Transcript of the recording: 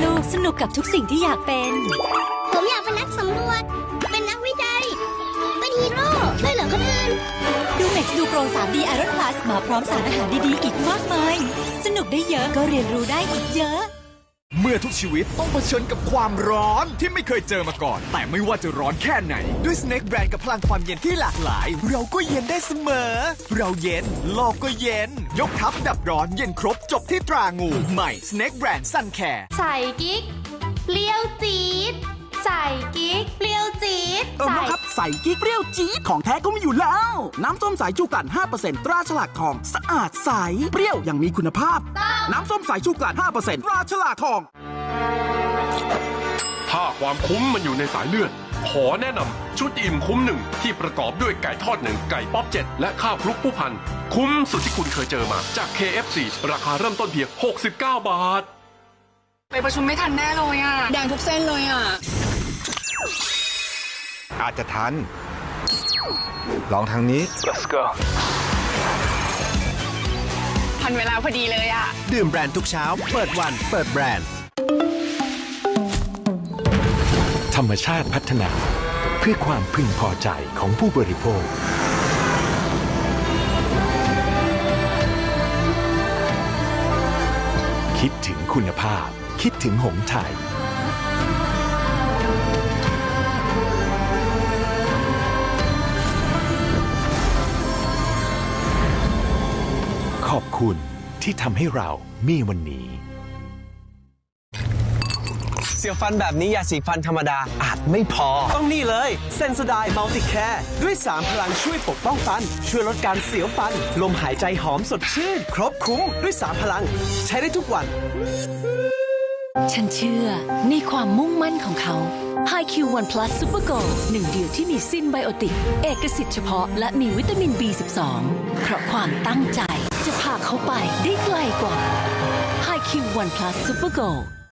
ลูกสนุกกับทุกสิ่งที่อยากเป็น ผมอยากเป็นนักสำรวจ เป็นนักวิจัย เป็นฮีโร่ ช่วยเหลือคนอื่น ดูเม็กซ์ดูโปร 3D Iron Plus มาพร้อมสารอาหารดีๆ อีกมากมาย สนุกได้เยอะก็เรียนรู้ได้อีกเยอะ เมื่อทุกชีวิตต้องเผชิญกับความร้อนที่ไม่เคยเจอมาก่อน แต่ไม่ว่าจะร้อนแค่ไหน ด้วย Snake Brand กับพลังความเย็นที่หลากหลาย เราก็เย็นได้เสมอ เราเย็น โลกก็เย็น ยกทัพดับร้อนเย็นครบจบที่ตรางู ใหม่ Snake Brand Sun Care ใส่กิ๊กเปรี้ยวจี๊ดใส่กิ๊ก ใส่กิ๊กเปรี้ยวจี๊ดของแท้ก็มีอยู่แล้ว น้ำส้มสายชูกลั่น5%ตราฉลากทอง สะอาดใส เปรี้ยวอย่างมีคุณภาพ น้ำส้มสายชูกลั่น5%ตราฉลากทอง ถ้าความคุ้มมันอยู่ในสายเลือด ขอแนะนำชุดอิ่มคุ้มหนึ่งที่ประกอบด้วยไก่ทอดหนึ่งไก่ป๊อปเจ็ดและข้าวคลุกผู้พัน คุ้มสุดที่คุณเคยเจอมาจาก KFC ราคาเริ่มต้นเพียง 69 บาท ไปประชุมไม่ทันแน่เลยอะ แดงทุกเส้นเลยอะ อาจจะทัน ลองทางนี้ทันเวลาพอดีเลยอะดื่มแบรนด์ทุกเช้า เปิดวัน เปิดแบรนด์ ธรรมชาติพัฒนา เพื่อความพึงพอใจของผู้บริโภค คิดถึงคุณภาพ คิดถึงหงส์ไทย ขอบคุณที่ทำให้เรามีวันนี้ เสียวฟันแบบนี้ยาสีฟันธรรมดาอาจไม่พอ ต้องนี่เลยเซน o ไดมัลติแคร์ด้วย 3 พลังช่วยปกป้องฟัน ช่วยลดการเสียวฟัน ลมหายใจหอมสดชื่น ครบคุ้มด้วย 3 พลัง ใช้ได้ทุกวัน ฉันเชื่อในความมุ่งมั่นของเขา HiQ One Plus Super Go หนึ่งเดียวที่มีซินไบโอติก เอกสิทธิ์เฉพาะและมีวิตามิน B12 เพราะความตั้งใจจะพาเขาไปได้ไกลกว่า HiQ One Plus Super Go